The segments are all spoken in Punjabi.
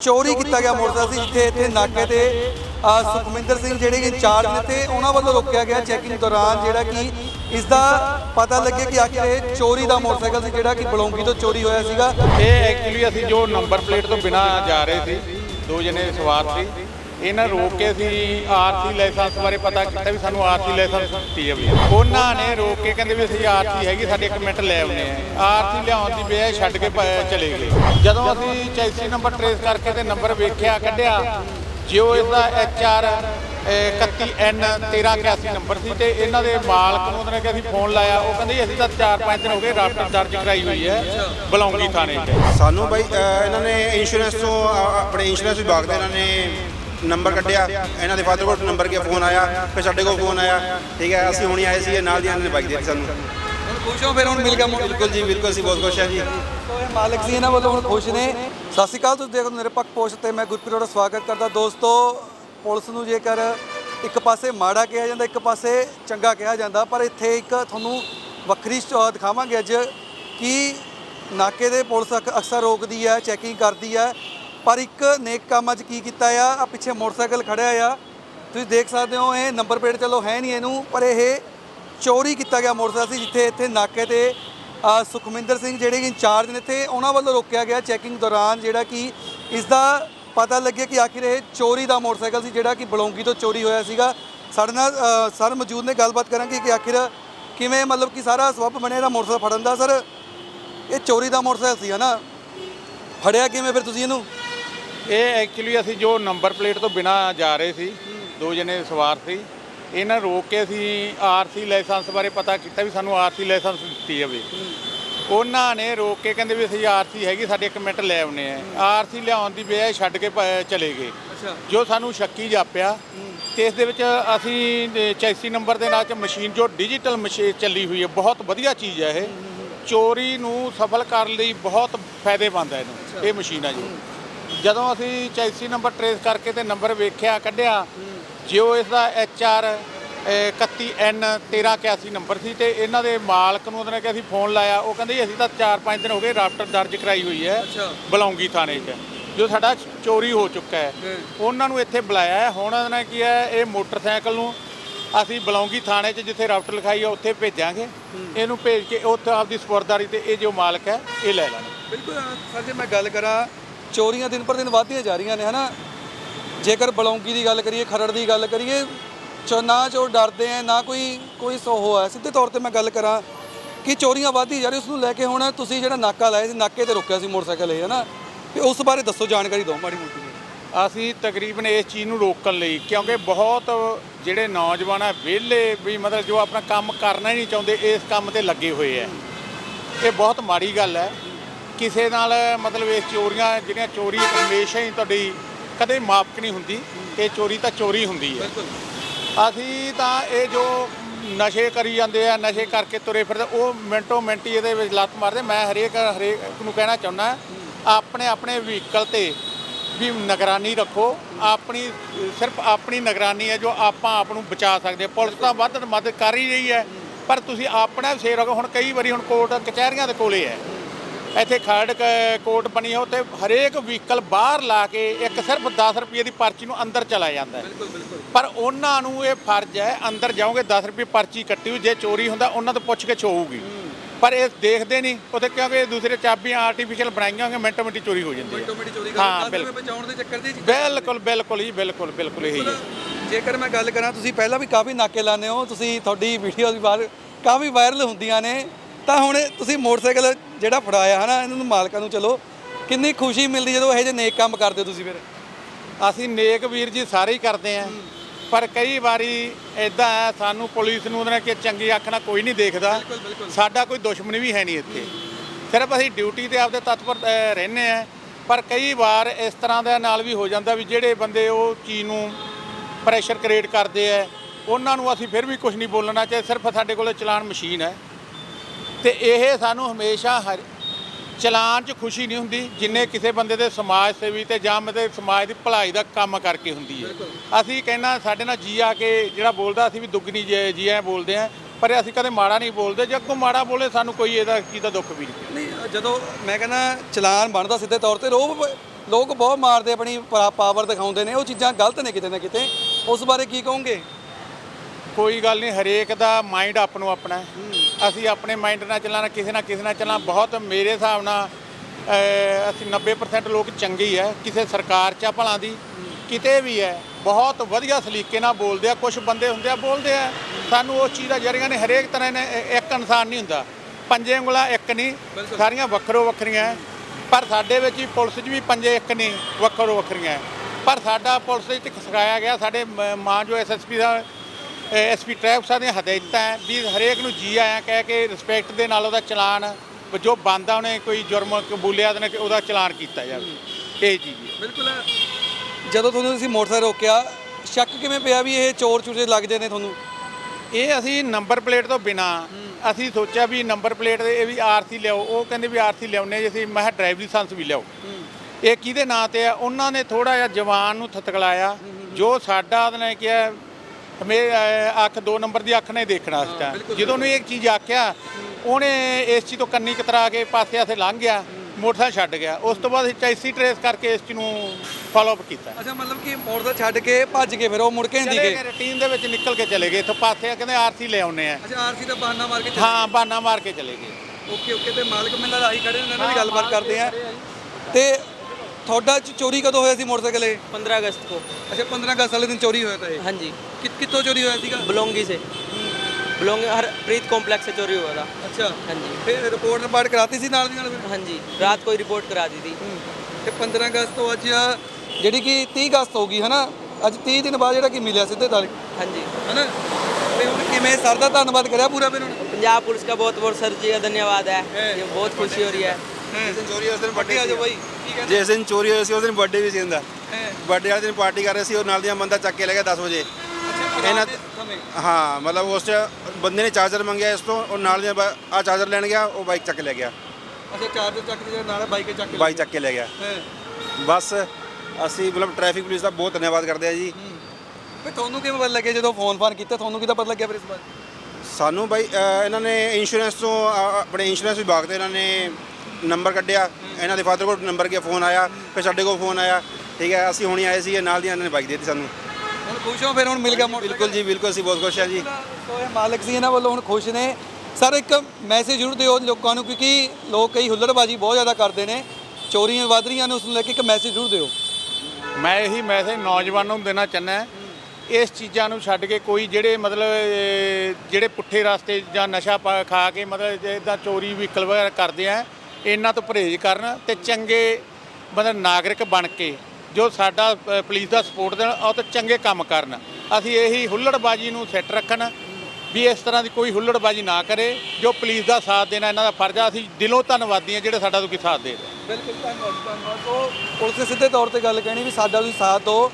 ਚੋਰੀ ਕੀਤਾ ਗਿਆ ਮੋਟਰਸਾਈਕਲ ਸੀ ਜਿੱਥੇ ਇੱਥੇ ਨਾਕੇ ਤੇ ਅ, ਸੁਖਮਿੰਦਰ ਸਿੰਘ ਜਿਹੜੇ ਕਿ ਇੰਚਾਰਜ ਨੇ ਤੇ ਉਹਨਾਂ ਵੱਲੋਂ ਰੋਕਿਆ ਗਿਆ ਚੈਕਿੰਗ ਦੌਰਾਨ ਜਿਹੜਾ ਕਿ ਇਸ ਦਾ ਪਤਾ ਲੱਗਿਆ ਕਿ ਆਖਿਰ ਇਹ ਚੋਰੀ ਦਾ ਮੋਟਰਸਾਈਕਲ ਸੀ ਜਿਹੜਾ ਕਿ ਬਲੌਂਗੀ ਤੋਂ ਚੋਰੀ ਹੋਇਆ ਸੀਗਾ। ਇਹ ਐਕਚੁਅਲੀ ਅਸੀਂ ਜੋ ਨੰਬਰ ਪਲੇਟ ਤੋਂ ਬਿਨਾ ਜਾ ਰਹੇ ਸੀ ਦੋ ਜਣੇ ਸਵਾਰ ਸੀ। ਇਹਨਾਂ ਰੋਕ ਕੇ ਅਸੀਂ ਆਰਸੀ ਲਾਇਸੈਂਸ ਬਾਰੇ ਪਤਾ ਕੀਤਾ ਵੀ ਸਾਨੂੰ ਆਰਸੀ ਲਾਇਸੈਂਸ ਦਿੱਤੀ ਹੈ ਵੀ ਉਹਨਾਂ ਨੇ ਰੋਕ ਕੇ ਕਹਿੰਦੇ ਵੀ ਅਸੀਂ ਆਰਸੀ ਹੈਗੀ, ਸਾਡੇ ਇੱਕ ਮਿੰਟ ਲੈ ਆਉਨੇ ਆ ਆਰਸੀ ਲਿਆਉਣ ਦੀ ਬਜਾਏ ਛੱਡ ਕੇ ਚਲੇ ਗਏ। ਜਦੋਂ ਅਸੀਂ ਚੈਸੀ ਨੰਬਰ ਟ੍ਰੇਸ ਕਰਕੇ ਤੇ ਨੰਬਰ ਵੇਖਿਆ, ਕੱਢਿਆ ਜਿਓ ਇਸਦਾ ਐਚ ਆਰ 31N 1381 ਨੰਬਰ ਸੀ ਤੇ ਇਹਨਾਂ ਦੇ ਮਾਲਕ ਨੂੰ ਉਹਨਾਂ ਨੇ ਕਿ ਅਸੀਂ ਫੋਨ ਲਾਇਆ। ਉਹ ਕਹਿੰਦੇ ਜੀ, ਅਸੀਂ ਤਾਂ 4-5 ਦਿਨ ਹੋ ਗਏ ਰਾਪਟ ਦਰਜ ਕਰਾਈ ਹੋਈ ਹੈ, ਬਲੌਂਗੀ ਥਾਣੇ 'ਚ। ਸਾਨੂੰ ਬਾਈ ਇਹਨਾਂ ਨੇ ਇੰਸ਼ੋਰੈਂਸ ਤੋਂ ਆਪਣੇ ਇੰਸ਼ੋਰੈਂਸ ਵਿਭਾਗ ਦੇ ਇਹਨਾਂ ਨੇ ਨੰਬਰ ਕੱਢਿਆ ਇਹਨਾਂ ਦੇ ਫਾਦਰ ਕੋਲ ਨੰਬਰ ਕੇ ਫੋਨ ਆਇਆ ਫਿਰ ਸਾਡੇ ਕੋਲ ਫੋਨ ਆਇਆ। ਠੀਕ ਹੈ ਅਸੀਂ ਹੁਣੀ ਆਏ ਸੀ ਨਾਲ ਦੀ ਇਹਨਾਂ ਨੇ ਬਾਈਕ ਦੇ ਦਿੱਤੀ ਸਾਨੂੰ। ਹੁਣ ਖੁਸ਼ ਹੋ ਫਿਰ ਹੁਣ ਮਿਲ ਗਿਆ ਮੋਟਰ ਬਿਲਕੁਲ ਜੀ ਬਿਲਕੁਲ ਅਸੀਂ ਬਹੁਤ ਖੁਸ਼ ਹਾਂ ਜੀ। ਸੋ ਇਹ ਮਾਲਕ ਸੀ ਇਹਨਾਂ ਵੱਲੋਂ ਹੁਣ ਖੁਸ਼ ਨੇ। ਸਤਿ ਸ਼੍ਰੀ ਅਕਾਲ ਤੁਸੀਂ ਦੇਖੋ ਨਿਰਪੱਖ ਪੋਸਟ ਤੇ ਮੈਂ ਗੁਰਪ੍ਰੀਤ ਦਾ ਸਵਾਗਤ ਕਰਦਾ। ਦੋਸਤੋ ਪੁਲਿਸ ਨੂੰ ਜੇਕਰ ਇੱਕ ਪਾਸੇ ਮਾੜਾ ਕਿਹਾ ਜਾਂਦਾ ਇੱਕ ਪਾਸੇ ਚੰਗਾ ਕਿਹਾ ਜਾਂਦਾ ਪਰ ਇੱਥੇ ਇੱਕ ਤੁਹਾਨੂੰ ਵੱਖਰੀ ਦਿਖਾਵਾਂਗੇ ਅੱਜ ਕਿ ਨਾਕੇ ਦੇ ਪੁਲਿਸ ਅਕ- ਅਕਸਰ ਰੋਕਦੀ ਹੈ ਚੈਕਿੰਗ ਕਰਦੀ ਹੈ। ਪਰ ਇੱਕ ਨੇਕ ਕੰਮ ਅੱਜ ਕੀ ਕੀਤਾ ਆ? ਆ ਪਿੱਛੇ ਮੋਟਰਸਾਈਕਲ ਖੜਿਆ ਆ। ਤੁਸੀਂ ਦੇਖ ਸਕਦੇ ਹੋ, ਇਹ ਨੰਬਰ ਪਲੇਟ ਚਲੋ ਹੈ ਨਹੀਂ ਇਹਨੂੰ, ਪਰ ਇਹ ਚੋਰੀ ਕੀਤਾ ਗਿਆ ਮੋਟਰਸਾਈਕਲ ਸੀ, ਜਿੱਥੇ ਇੱਥੇ ਨਾਕੇ ਤੇ ਸੁਖਮਿੰਦਰ ਸਿੰਘ ਜਿਹੜੇ ਇੰਚਾਰਜ ਨੇ ਇੱਥੇ, ਉਹਨਾਂ ਵੱਲੋਂ ਰੋਕਿਆ ਗਿਆ ਚੈਕਿੰਗ ਦੌਰਾਨ ਜਿਹੜਾ ਕਿ ਇਸ ਦਾ ਪਤਾ ਲੱਗਿਆ ਕਿ ਆਖਿਰ ਇਹ ਚੋਰੀ ਦਾ ਮੋਟਰਸਾਈਕਲ ਸੀ, ਜਿਹੜਾ ਕਿ ਬਲੌਂਗੀ ਤੋਂ ਚੋਰੀ ਹੋਇਆ ਸੀਗਾ। ਸਾਡੇ ਨਾਲ ਸਰ ਮੌਜੂਦ ਨੇ, ਗੱਲਬਾਤ ਕਰਾਂਗੇ ਕਿ ਆਖਿਰ ਕਿਵੇਂ, ਮਤਲਬ ਕਿ ਸਾਰਾ ਸਬੱਬ ਬਣਿਆ ਇਹਦਾ ਮੋਟਰਸਾਈਕਲ ਫੜਨ ਦਾ। ਸਰ, ਇਹ ਚੋਰੀ ਦਾ ਮੋਟਰਸਾਈਕਲ ਸੀ, ਹਨਾ? ਫੜਿਆ ਕਿਵੇਂ ਫਿਰ ਤੁਸੀਂ ਇਹਨੂੰ? ਇਹ ਐਕਚੁਅਲੀ ਅਸੀਂ ਜੋ ਨੰਬਰ ਪਲੇਟ ਤੋਂ ਬਿਨਾ ਜਾ ਰਹੇ ਸੀ ਦੋ ਜਣੇ ਸਵਾਰ ਸੀ ਇਹਨਾਂ ਰੋਕ ਕੇ ਅਸੀਂ ਆਰਸੀ ਲਾਇਸੈਂਸ ਬਾਰੇ ਪਤਾ ਕੀਤਾ ਵੀ ਸਾਨੂੰ ਆਰਸੀ ਲਾਇਸੈਂਸ ਦਿੱਤੀ ਹੈ ਵੀ ਉਹਨਾਂ ਨੇ ਰੋਕ ਕੇ ਕਹਿੰਦੇ ਵੀ ਅਸੀਂ ਆਰਸੀ ਹੈਗੀ ਸਾਡੇ ਇੱਕ ਮਿੰਟ ਲੈ ਆਉਨੇ ਆ ਆਰਸੀ ਲਿਆਉਣ ਦੀ ਬਜਾਏ ਛੱਡ ਕੇ ਚਲੇ ਗਏ। ਜੋ ਸਾਨੂੰ ਸ਼ੱਕੀ ਜਾਪਿਆ ਤੇ ਇਸ ਦੇ ਵਿੱਚ ਅਸੀਂ ਅ, ਚੈਸੀ ਨੰਬਰ ਦੇ ਨਾਲ ਚ ਮਸ਼ੀਨ ਜੋ ਡਿਜੀਟਲ ਮਸ਼ੀਨ ਚੱਲੀ ਹੋਈ ਹੈ ਬਹੁਤ ਵਧੀਆ ਚੀਜ਼ ਹੈ ਇਹ। ਚੋਰੀ ਨੂੰ ਸਫਲ ਕਰਨ ਲਈ ਬਹੁਤ ਫਾਇਦੇਮੰਦ ਹੈ ਇਹਨੂੰ ਇਹ ਮਸ਼ੀਨ ਹੈ ਜੀ। ਜਦੋਂ ਅਸੀਂ ਚੈਸੀ ਨੰਬਰ ਟ੍ਰੇਸ ਕਰਕੇ ਤੇ ਨੰਬਰ ਵੇਖਿਆ ਕੱਢਿਆ ਜਿਓ ਇਸ ਦਾ ਐਚ ਆਰ 31N 1381 ਨੰਬਰ ਸੀ ਤੇ ਇਹਨਾਂ ਦੇ ਮਾਲਕ ਨੂੰ ਉਹਨਾਂ ਕਿ ਅਸੀਂ ਫੋਨ ਲਾਇਆ ਉਹ ਕਹਿੰਦੇ ਜੀ ਅਸੀਂ ਤਾਂ 4-5 ਦਿਨ ਹੋ ਗਏ ਰਾਪਟ ਦਰਜ ਕਰਾਈ ਹੋਈ ਹੈ। ਬਲੌਂਗੀ ਥਾਣੇ 'ਚ ਜੋ ਸਾਡਾ ਚੋਰੀ ਹੋ ਚੁੱਕਾ ਹੈ। ਉਹਨਾਂ ਨੂੰ ਇੱਥੇ ਬੁਲਾਇਆ ਹੈ ਹੁਣ ਉਹਨਾਂ ਨੇ ਕੀ ਹੈ ਇਹ ਮੋਟਰਸਾਈਕਲ ਨੂੰ ਅਸੀਂ ਬਲੌਂਗੀ ਥਾਣੇ 'ਚ ਜਿੱਥੇ ਰਾਪਟ ਲਿਖਾਈ ਹੈ ਉੱਥੇ ਭੇਜਾਂਗੇ। ਇਹਨੂੰ ਭੇਜ ਕੇ ਉੱਥੇ ਆਪਦੀ ਸਪੁਰਦਾਰੀ ਤੇ ਇਹ ਜੋ ਮਾਲਕ ਹੈ ਇਹ ਲੈ ਲੈਣ ਬਿਲਕੁਲ ਸਰ ਜੇ ਮੈਂ ਗੱਲ ਕਰਾਂ ਚੋਰੀਆਂ ਦਿਨ ਪਰ ਦਿਨ ਵਧਦੀਆਂ ਜਾ ਰਹੀਆਂ ਨੇ, ਹਨਾ? ਜੇਕਰ ਬਲੌਂਗੀ ਦੀ ਗੱਲ ਕਰੀਏ, ਖਰੜ ਦੀ ਗੱਲ ਕਰੀਏ, ਚੋ ਨਾ ਚੋਰ ਡਰਦੇ ਆ ਨਾ ਕੋਈ ਕੋਈ ਸੋਹੋ ਹੈ ਸਿੱਧੇ ਤੌਰ ਤੇ ਮੈਂ ਗੱਲ ਕਰਾਂ ਕਿ ਚੋਰੀਆਂ ਵਧਦੀ ਜਾ ਰਹੀ ਉਸ ਨੂੰ ਲੈ ਕੇ ਹੁਣ ਤੁਸੀਂ ਜਿਹੜਾ ਨਾਕਾ ਲਾਇਆ ਸੀ, ਨਾਕੇ ਤੇ ਰੁਕਿਆ ਸੀ ਮੋਟਰਸਾਈਕਲ ਇਹ, ਹਨਾ? ਤੇ ਉਸ ਬਾਰੇ ਦੱਸੋ, ਜਾਣਕਾਰੀ ਦਿਓ ਮਾੜੀ ਮੋਟੀ ਅਸੀਂ ਤਕਰੀਬਨ ਇਸ ਚੀਜ਼ ਨੂੰ ਰੋਕਣ ਲਈ, ਕਿਉਂਕਿ ਬਹੁਤ ਜਿਹੜੇ ਨੌਜਵਾਨ ਆ, ਵਿਹਲੇ ਵੀ ਮਤਲਬ ਜੋ ਆਪਣਾ ਕੰਮ ਕਰਨਾ ਹੀ ਨਹੀਂ ਚਾਹੁੰਦੇ, ਇਸ ਕੰਮ ਤੇ ਲੱਗੇ ਹੋਏ ਆ ਇਹ ਬਹੁਤ ਮਾੜੀ ਗੱਲ ਹੈ ਕਿਸੇ ਨਾਲ ਮਤਲਬ ਇਹ ਚੋਰੀਆਂ ਜਿਹੜੀਆਂ ਚੋਰੀ ਹਮੇਸ਼ਾ ਹੀ ਤੁਹਾਡੀ ਕਦੇ ਮਾਫਕ ਨਹੀਂ ਹੁੰਦੀ ਇਹ ਚੋਰੀ ਤਾਂ ਚੋਰੀ ਹੁੰਦੀ ਹੈ। ਅਸੀਂ ਤਾਂ ਇਹ ਜੋ ਨਸ਼ੇ ਕਰੀ ਜਾਂਦੇ ਆ ਨਸ਼ੇ ਕਰਕੇ ਤੁਰੇ ਫਿਰਦੇ ਉਹ ਮਿੰਟੋ ਮਿੰਟ ਇਹਦੇ ਵਿੱਚ ਲੱਤ ਮਾਰਦੇ। ਮੈਂ ਹਰੇਕ ਹਰੇਕ ਨੂੰ ਕਹਿਣਾ ਚਾਹੁੰਦਾ ਆਪਣੇ ਆਪਣੇ ਵਹੀਕਲ ਤੇ ਵੀ ਨਿਗਰਾਨੀ ਰੱਖੋ। ਆਪਣੀ ਸਿਰਫ ਆਪਣੀ ਨਿਗਰਾਨੀ ਹੈ ਜੋ ਆਪਾਂ ਆਪ ਨੂੰ ਬਚਾ ਸਕਦੇ। ਪੁਲਿਸ ਤਾਂ ਵੱਧ ਮਦਦ ਕਰ ਹੀ ਰਹੀ ਹੈ ਪਰ ਤੁਸੀਂ ਆਪਣਾ ਸੇਵ ਰੱਖੋ ਹੁਣ ਕਈ ਵਾਰੀ ਹੁਣ ਕੋਰਟ ਕਚਹਿਰੀਆਂ ਦੇ ਕੋਲੇ ਹੈ। ਇੱਥੇ ਖਰੜ ਕ- ਕੋਰਟ ਬਣੀ ਹੈ ਉੱਥੇ ਹਰੇਕ ਵਹੀਕਲ ਬਾਹਰ ਲਾ ਕੇ ਇੱਕ ਸਿਰਫ 10 ਰੁਪਏ ਦੀ ਪਰਚੀ ਨੂੰ ਅੰਦਰ ਚਲਾ ਜਾਂਦਾ ਹੈ। ਪਰ ਉਹਨਾਂ ਨੂੰ ਇਹ ਫਰਜ਼ ਹੈ ਅੰਦਰ ਜਾਓਗੇ 10 ਰੁਪਏ ਪਰਚੀ ਕੱਟੀ ਹੋਈ ਜੇ ਚੋਰੀ ਹੁੰਦਾ ਉਹਨਾਂ ਤੋਂ ਪੁੱਛ ਕੇ ਹੋਊਗੀ ਪਰ ਇਹ ਦੇਖਦੇ ਨਹੀਂ ਉੱਥੇ ਕਿਉਂਕਿ ਦੂਸਰੇ ਚਾਬੀਆਂ ਆਰਟੀਫੀਸ਼ੀਅਲ ਬਣਾਈਆਂ ਹੋਈਆਂ ਮਿੰਟੋ ਮਿੰਟੀ ਚੋਰੀ ਹੋ ਜਾਂਦੀ ਹੈ। ਹਾਂ ਬਿਲਕੁਲ। ਬਿਲਕੁਲ ਜੀ ਬਿਲਕੁਲ ਬਿਲਕੁਲ ਇਹੀ ਹੈ। ਜੇਕਰ ਮੈਂ ਗੱਲ ਕਰਾਂ ਤੁਸੀਂ ਪਹਿਲਾਂ ਵੀ ਕਾਫੀ ਨਾਕੇ ਲਾਉਂਦੇ ਹੋ ਤੁਸੀਂ ਤੁਹਾਡੀ ਵੀਡੀਓ ਵੀ ਬਾਹਰ ਕਾਫੀ ਵਾਇਰਲ ਹੁੰਦੀਆਂ ਨੇ। ਤਾਂ ਹੁਣ ਤੁਸੀਂ ਮੋਟਰਸਾਈਕਲ ਜਿਹੜਾ ਫੜਾਇਆ ਹਨਾ ਇਹਨਾਂ ਨੂੰ ਮਾਲਕਾਂ ਨੂੰ ਚਲੋ ਕਿੰਨੀ ਖੁਸ਼ੀ ਮਿਲਦੀ ਜਦੋਂ ਇਹੋ ਜਿਹੇ ਨੇਕ ਕੰਮ ਕਰਦੇ ਹੋ ਤੁਸੀਂ ਫਿਰ? ਅਸੀਂ ਨੇਕ ਵੀਰ ਜੀ ਸਾਰੇ ਹੀ ਕਰਦੇ ਆਂ ਪਰ ਕਈ ਵਾਰੀ ਇਦਾਂ ਹੈ ਸਾਨੂੰ ਪੁਲਿਸ ਨੂੰ ਉਹਨਾਂ ਕਿ ਚੰਗੀ ਅੱਖ ਨਾਲ ਕੋਈ ਨਹੀਂ ਦੇਖਦਾ। ਸਾਡਾ ਕੋਈ ਦੁਸ਼ਮਣ ਵੀ ਹੈ ਨਹੀਂ ਇੱਥੇ। ਸਿਰਫ ਅਸੀਂ ਡਿਊਟੀ ਤੇ ਆਪਦੇ ਤਤਪਰ ਅਹ, ਰਹਿੰਦੇ ਆ ਪਰ ਕਈ ਵਾਰ ਇਸ ਤਰ੍ਹਾਂ ਦੇ ਨਾਲ ਵੀ ਹੋ ਜਾਂਦਾ ਵੀ ਜਿਹੜੇ ਬੰਦੇ ਉਹ ਚੀਜ਼ ਨੂੰ ਪ੍ਰੈਸ਼ਰ ਕ੍ਰੀਏਟ ਕਰਦੇ ਆ ਉਹਨਾਂ ਨੂੰ ਅਸੀਂ ਫਿਰ ਵੀ ਕੁਝ ਨਹੀਂ ਬੋਲਣਾ ਚਾਹੇ ਸਿਰਫ ਸਾਡੇ ਕੋਲ ਚਲਾਨ ਮਸ਼ੀਨ ਹੈ। ਤੇ ਇਹ ਸਾਨੂੰ ਹਮੇਸ਼ਾ ਹਰ ਚਲਾਨ 'ਚ ਖੁਸ਼ੀ ਨਹੀਂ ਹੁੰਦੀ ਜਿੰਨੇ ਕਿਸੇ ਬੰਦੇ ਦੇ ਸਮਾਜ ਸੇਵੀ ਤੇ ਜਾਂ ਮਤੇ ਸਮਾਜ ਦੀ ਭਲਾਈ ਦਾ ਕੰਮ ਕਰਕੇ ਹੁੰਦੀ ਹੈ। ਅਸੀਂ ਕਹਿੰਨਾ ਸਾਡੇ ਨਾਲ ਜੀ ਆ ਕੇ ਜਿਹੜਾ ਬੋਲਦਾ ਅਸੀਂ ਵੀ ਦੁੱਗਣੀ ਜੀ ਐ ਬੋਲਦੇ ਆ ਪਰ ਅਸੀਂ ਕਦੇ ਮਾੜਾ ਨਹੀਂ ਬੋਲਦੇ ਜੇ ਅੱਗੋਂ ਮਾੜਾ ਬੋਲੇ ਸਾਨੂੰ ਕੋਈ ਇਹਦਾ ਕੀ ਦਾ ਦੁੱਖ ਵੀ ਨਹੀਂ। ਜਦੋਂ ਮੈਂ ਕਹਿੰਦਾ ਚਲਾਨ ਬਣਦਾ ਸਿੱਧੇ ਤੌਰ ਤੇ ਰੋਬ ਲੋਕ ਬਹੁਤ ਮਾਰਦੇ ਆਪਣੀ ਪਾਵਰ ਦਿਖਾਉਂਦੇ ਨੇ ਉਹ ਚੀਜ਼ਾਂ ਗਲਤ ਨੇ ਕਿਤੇ ਨਾ ਕਿਤੇ ਉਸ ਬਾਰੇ ਕੀ ਕਹੋਗੇ? ਕੋਈ ਗੱਲ ਨਹੀਂ ਹਰੇਕ ਦਾ ਮਾਈਂਡ ਆਪਣੋ ਆਪਣਾ ਹੈ। ਅਸੀਂ ਆਪਣੇ ਮਾਈਂਡ ਨਾਲ ਚੱਲਣਾ ਕਿਸੇ ਨਾਲ ਕਿਸੇ ਨਾਲ ਚੱਲਣਾ ਬਹੁਤ ਮੇਰੇ ਹਿਸਾਬ ਨਾਲ ਅਸੀਂ 90% ਲੋਕ ਚੰਗੇ ਹੀ ਹੈ ਕਿਸੇ ਸਰਕਾਰ ਚ ਆ ਭਲਾਂ ਦੀ ਕਿਤੇ ਵੀ ਹੈ ਬਹੁਤ ਵਧੀਆ ਸਲੀਕੇ ਨਾਲ ਬੋਲਦੇ ਆ ਕੁਝ ਬੰਦੇ ਹੁੰਦੇ ਆ ਬੋਲਦੇ ਆ ਸਾਨੂੰ ਉਸ ਚੀਜ਼ ਦਾ ਜਰੀਆ ਨੇ ਹਰੇਕ ਤਰ੍ਹਾਂ ਨੇ ਇੱਕ ਇਨਸਾਨ ਨਹੀਂ ਹੁੰਦਾ ਪੰਜੇ ਉਂਗਲਾਂ ਇੱਕ ਨਹੀਂ ਸਾਰੀਆਂ ਵੱਖਰੋ ਵੱਖਰੀਆਂ ਹੈ। ਪਰ ਸਾਡੇ ਵਿੱਚ ਵੀ ਪੁਲਿਸ 'ਚ ਵੀ ਪੰਜੇ ਇੱਕ ਨਹੀਂ ਵੱਖਰੋ ਵੱਖਰੀਆਂ ਹੈ। ਪਰ ਸਾਡਾ ਪੁਲਿਸ ਵਿੱਚ ਸਿਖਾਇਆ ਗਿਆ ਸਾਡੇ ਮ- ਮਾਂ ਜੋ ਐਸਐਸਪੀ ਦਾ ਐਸਪੀ ਟ੍ਰੈਫਿਕ ਸਾਹਿਬ ਦੀਆਂ ਹਦਾਇਤਾਂ ਹੈ ਵੀ ਹਰੇਕ ਨੂੰ ਜੀ ਆਇਆਂ ਕਹਿ ਕੇ ਰਿਸਪੈਕਟ ਦੇ ਨਾਲ ਉਹਦਾ ਚਲਾਨ ਜੋ ਬੰਦਾ ਉਹਨੇ ਕੋਈ ਜੁਰਮ ਕਬੂਲਿਆ ਉਹਨੇ ਉਹਦਾ ਚਲਾਨ ਕੀਤਾ ਜਾਵੇ। ਇਹ ਹੈ ਬਿਲਕੁਲ ਜਦੋਂ ਤੁਹਾਨੂੰ ਤੁਸੀਂ ਮੋਟਰਸਾਈਕਲ ਰੋਕਿਆ ਸ਼ੱਕ ਕਿਵੇਂ ਪਿਆ ਵੀ ਇਹ ਚੋਰ ਚੂਰੇ ਲੱਗਦੇ ਨੇ ਤੁਹਾਨੂੰ? ਇਹ ਅਸੀਂ ਨੰਬਰ ਪਲੇਟ ਤੋਂ ਬਿਨਾ ਅਸੀਂ ਸੋਚਿਆ ਵੀ ਨੰਬਰ ਪਲੇਟ ਇਹ ਵੀ ਆਰਸੀ ਲਿਆਓ ਉਹ ਕਹਿੰਦੇ ਵੀ ਆਰਸੀ ਲਿਆਉਨੇ ਜੀ ਅਸੀਂ ਮੈਂ ਡਰਾਈਵਰੀ ਲਾਇਸੈਂਸ ਵੀ ਲਿਆਓ। ਇਹ ਕਿਹਦੇ ਨਾਂ ਤੇ ਆ? ਉਹਨਾਂ ਨੇ ਥੋੜਾ ਜਿਹਾ ਜਵਾਨ ਨੂੰ ਥਤਕਲਾਇਆ ਜੋ ਸਾਡਾ ਉਹਨੇ ਕਿਹਾ ਅਹ, ਅੱਖ ਦੋ ਨੰਬਰ ਦੀ ਅੱਖ ਨੇ ਦੇਖਣਾ ਸੀ ਤਾਂ। ਜਦੋਂ ਉਹਨੇ ਇਹ ਚੀਜ਼ ਆਖਿਆ ਉਹਨੇ ਇਸ ਚੀਜ਼ ਤੋਂ ਕੰਨੀ ਕਤਰਾ ਕੇ ਪਾਸੇ ਆਸੇ ਲੰਘ ਗਿਆ ਮੋਟਰਸਾਈਕਲ ਛੱਡ ਗਿਆ। ਉਸ ਤੋਂ ਬਾਅਦ ਚੈਸੀ ਟਰੇਸ ਕਰਕੇ ਇਸ ਨੂੰ ਫਾਲੋ ਅਪ ਕੀਤਾ। ਅੱਛਾ ਮਤਲਬ ਕਿ ਮੋਟਰਸਾਈਕਲ ਛੱਡ ਕੇ ਭੱਜ ਕੇ ਫਿਰ ਉਹ ਮੁੜ ਕੇ ਨਹੀਂ ਗਏ? ਰੂਟੀਨ ਦੇ ਵਿੱਚ ਨਿਕਲ ਕੇ ਚਲੇ ਗਏ। ਇੱਥੋਂ ਪਾਸੇ ਆ ਕਹਿੰਦੇ ਆਰਸੀ ਲੈ ਆਉਨੇ ਆ। ਅੱਛਾ ਆਰਸੀ ਦਾ ਬਹਾਨਾ ਮਾਰ ਕੇ ਹਾਂ ਬਹਾਨਾ ਮਾਰ ਕੇ ਚਲੇ ਗਏ। ਓਕੇ ਓਕੇ ਤੇ ਮਾਲਕ ਮਿਲਦਾ ਆਹੀ ਖੜੇ ਨੇ ਇਹਨਾਂ ਦੀ ਗੱਲਬਾਤ ਕਰਦੇ ਆ। ਤੇ ਤੁਹਾਡਾ ਚ- ਚੋਰੀ ਕਦੋਂ ਹੋਇਆ ਸੀ ਮੋਟਰਸਾਈਕਲ ਇਹ 15 अगस्त को ਅੱਛਾ 15 ਅਗਸਤ ਵਾਲੇ ਦਿਨ ਚੋਰੀ ਹੋਇਆ ਤਾਂ ਇਹ हाँ जी ਕਿ ਕਿੱਥੋਂ ਚੋਰੀ ਹੋਇਆ ਸੀਗਾ बलोंगी से बलोंगी हर प्रीत कॉम्प्लेक्स से चोरी हुआ था ਅੱਛਾ हाँ जी ਫਿਰ ਰਿਪੋਰਟ ਰਿਪਾਰਟ ਕਰਾਤੀ ਸੀ ਨਾਲ ਦੀ ਨਾਲ ਫਿਰ हाँ जी रात को ही रिपोर्ट करा दी थी ਤੇ 15 ਅਗਸਤ ਤੋਂ ਅੱਜ ਜਿਹੜੀ ਕਿ 30 ਅਗਸਤ ਹੋ ਗਈ ਹਨਾ ਅੱਜ 30 ਦਿਨ ਬਾਅਦ ਜਿਹੜਾ ਕਿ ਮਿਲਿਆ ਸਿੱਧੇ ਤਾਰੀਖ हाँ जी ਹਨਾ ਤੇ ਹੁਣ ਕਿਵੇਂ ਸਰ ਦਾ ਧੰਨਵਾਦ ਕਰਿਆ ਪੂਰਾ ਫਿਰ ਹੁਣ पंजाब पुलिस का बहुत बहुत सर जी का धन्यवाद है है। ये बहुत खुशी हो रही है ਜਿਸ ਦਿਨ ਚੋਰੀ ਹੋਈ ਉਸ ਦਿਨ ਵੱਡੇ ਬਰਥਡੇ ਆ ਜਾਓ ਬਾਈ ਕੀ ਕਹਿੰਦੇ ਜਿਸ ਦਿਨ ਚੋਰੀ ਹੋਈ ਸੀ ਉਸ ਦਿਨ ਬਰਥਡੇ ਵੀ ਸੀ ਇਹਦਾ ਬਰਥਡੇ ਵਾਲੇ ਦਿਨ ਪਾਰਟੀ ਕਰ ਰਹੇ ਸੀ ਉਹ ਨਾਲ ਦੀਆਂ ਬੰਦਾ ਚੱਕ ਕੇ ਲੈ ਗਿਆ 10 ਵਜੇ। ਇਹਨਾਂ- ਹਾਂ ਮਤਲਬ ਉਸ 'ਚ ਬੰਦੇ ਨੇ ਚਾਰਜਰ ਮੰਗਿਆ ਇਸ ਤੋਂ ਉਹ ਨਾਲ ਦੀਆਂ ਆ ਚਾਰਜਰ ਲੈਣ ਗਿਆ ਉਹ ਬਾਈਕ ਚੱਕ ਕੇ ਲੈ ਗਿਆ। ਅੱਛਾ ਚਾਰਜਰ ਚੱਕ ਕੇ ਨਾਲ ਬਾਈਕ ਚੱਕ ਕੇ ਬਾਈਕ ਚੱਕ ਕੇ ਲੈ ਗਿਆ। ਬਸ ਅਸੀਂ ਮਤਲਬ ਟ੍ਰੈਫਿਕ ਪੁਲਿਸ ਦਾ ਬਹੁਤ ਧੰਨਵਾਦ ਕਰਦੇ ਆ ਜੀ। ਫਿਰ ਤੁਹਾਨੂੰ ਕਿਵੇਂ ਪਤਾ ਲੱਗਿਆ ਜਦੋਂ ਫੋਨ ਫਾਨ ਕੀਤਾ? ਤੁਹਾਨੂੰ ਕਿਦਾਂ ਪਤਾ ਲੱਗਿਆ ਫਿਰ ਇਸ ਬਾਰੇ? ਸਾਨੂੰ ਬਾਈ ਇਹਨਾਂ ਨੇ ਇੰਸ਼ੋਰੈਂਸ ਤੋਂ ਆਪਣੇ ਇੰਸ਼ੋਰੈਂਸ ਵਿਭਾਗ ਦੇ ਇਹਨਾਂ ਨੇ ਨੰਬਰ ਕੱਢਿਆ। ਇਹਨਾਂ ਦੇ ਫਾਦਰ ਕੋਲ ਨੰਬਰ ਗਿਆ ਫੋਨ ਆਇਆ ਫਿਰ ਸਾਡੇ ਕੋਲ ਫੋਨ ਆਇਆ। ਠੀਕ ਹੈ ਅਸੀਂ ਹੁਣੀ ਆਏ ਸੀ ਨਾਲ ਦੀ ਇਹਨਾਂ ਨੇ ਬਾਈਕ ਦੇ ਦਿੱਤੀ ਸਾਨੂੰ। ਹੁਣ ਖੁਸ਼ ਹੋ ਫਿਰ ਹੁਣ ਮਿਲ ਗਿਆ ਮੋਟਰ ਬਿਲਕੁਲ ਜੀ ਬਿਲਕੁਲ ਅਸੀਂ ਬਹੁਤ ਖੁਸ਼ ਹਾਂ ਜੀ। ਸੋ ਇਹ ਮਾਲਕ ਸੀ ਇਹਨਾਂ ਵੱਲੋਂ ਹੁਣ ਖੁਸ਼ ਨੇ। ਸਰ ਇੱਕ ਮੈਸੇਜ ਜ਼ਰੂਰ ਦਿਓ ਲੋਕਾਂ ਨੂੰ ਕਿਉਂਕਿ ਲੋਕ ਕਈ ਹੁੱਲੜਬਾਜੀ ਬਹੁਤ ਜ਼ਿਆਦਾ ਕਰਦੇ ਨੇ। ਚੋਰੀਆਂ ਵੱਧ ਰਹੀਆਂ ਨੇ ਉਸ ਨੂੰ ਲੈ ਕੇ ਇੱਕ ਮੈਸੇਜ ਜ਼ਰੂਰ ਦਿਓ। ਮੈਂ ਇਹੀ ਮੈਸੇਜ ਨੌਜਵਾਨਾਂ ਨੂੰ ਦੇਣਾ ਚਾਹੁੰਦਾ ਇਸ ਚੀਜ਼ਾਂ ਨੂੰ ਛੱਡ ਕੇ ਕੋਈ ਜਿਹੜੇ ਮਤਲਬ ਜਿਹੜੇ ਪੁੱਠੇ ਰਸਤੇ ਜਾਂ ਨਸ਼ਾ ਪਾ- ਖਾ ਕੇ ਮਤਲਬ ਇਦਾਂ ਚੋਰੀ ਵਹੀਕਲ ਵਗੈਰਾ ਕਰਦੇ ਆ ਇਹਨਾਂ ਤੋਂ ਪਰਹੇਜ਼ ਕਰਨ ਤੇ ਚੰਗੇ ਮਤਲਬ ਨਾਗਰਿਕ ਬਣ ਕੇ ਜੋ ਸਾਡਾ ਪੁਲਿਸ ਦਾ ਸਪੋਰਟ ਦੇਣ, ਉਹ ਤੇ ਚੰਗੇ ਕੰਮ ਕਰਨ। ਅਸੀਂ ਇਹੀ ਹੁੱਲੜਬਾਜੀ ਨੂੰ ਸੈੱਟ ਰੱਖਣ ਵੀ ਇਸ ਤਰ੍ਹਾਂ ਦੀ ਕੋਈ ਹੁੱਲੜਬਾਜੀ ਨਾ ਕਰੇ, ਜੋ ਪੁਲਿਸ ਦਾ ਸਾਥ ਦੇਣਾ, ਇਹਨਾਂ ਦਾ ਫਰਜ਼ ਆ। ਅਸੀਂ ਦਿਲੋਂ ਧੰਨਵਾਦੀ ਹਾਂ ਜਿਹੜੇ ਸਾਡਾ ਤੁਸੀਂ ਸਾਥ ਦੇ ਰਹੇ ਬਿਲਕੁਲ, ਧੰਨਵਾਦ ਧੰਨਵਾਦ। ਸੋ ਪੁਲਿਸ ਨੇ ਸਿੱਧੇ ਤੌਰ ਤੇ ਗੱਲ ਕਹਿਣੀ ਵੀ ਸਾਡਾ ਤੁਸੀਂ ਸਾਥ ਦਿਓ।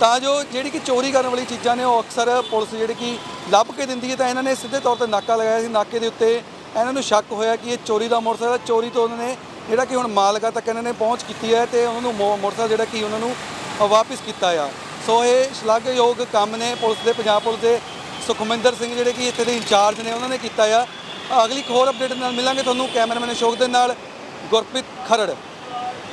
ਤਾਂ ਜੋ ਜਿਹੜੀ ਕਿ ਚੋਰੀ ਕਰਨ ਵਾਲੀ ਚੀਜ਼ਾਂ ਨੇ, ਉਹ ਅਕਸਰ ਪੁਲਿਸ ਜਿਹੜੀ ਕਿ ਲੱਭ ਕੇ ਦਿੰਦੀ ਹੈ, ਤਾਂ ਇਹਨਾਂ ਨੇ ਸਿੱਧੇ ਤੌਰ ਤੇ ਨਾਕਾ ਲਗਾਇਆ ਸੀ। ਨਾਕੇ ਦੇ ਉੱਤੇ ਇਹਨਾਂ ਨੂੰ ਸ਼ੱਕ ਹੋਇਆ ਕਿ ਇਹ ਚੋਰੀ ਦਾ ਮੋਟਰਸਾਈਕਲ ਹੈ। ਚੋਰੀ ਤੋਂ ਉਹਨਾਂ ਨੇ ਜਿਹੜਾ ਕਿ ਹੁਣ ਮਾਲਕਾ ਤੱਕ ਇਹਨਾਂ ਨੇ ਪਹੁੰਚ ਕੀਤੀ ਹੈ ਤੇ ਉਹਨਾਂ ਨੂੰ ਮੋ- ਮੋਟਰਸਾਈਕਲ ਜਿਹੜਾ ਕਿ ਉਹਨਾਂ ਨੂੰ ਅ, ਵਾਪਿਸ ਕੀਤਾ ਆ। ਸੋ ਇਹ ਸ਼ਲਾਘਾਯੋਗ ਕੰਮ ਨੇ ਪੁਲਿਸ ਦੇ ਪੰਜਾਬ ਪੁਲਿਸ ਦੇ ਸੁਖਮਿੰਦਰ ਸਿੰਘ ਜਿਹੜੇ ਕਿ ਇੱਥੇ ਦੇ ਇੰਚਾਰਜ ਨੇ ਉਹਨਾਂ ਨੇ ਕੀਤਾ ਆ। ਅਗਲੀ ਇੱਕ ਹੋਰ ਅਪਡੇਟ ਨਾਲ ਮਿਲਾਂਗੇ। ਤੁਹਾਨੂੰ ਕੈਮਰਾਮੈਨ ਅਸ਼ੋਕ ਦੇ ਨਾਲ ਗੁਰਪ੍ਰੀਤ ਖਰੜ।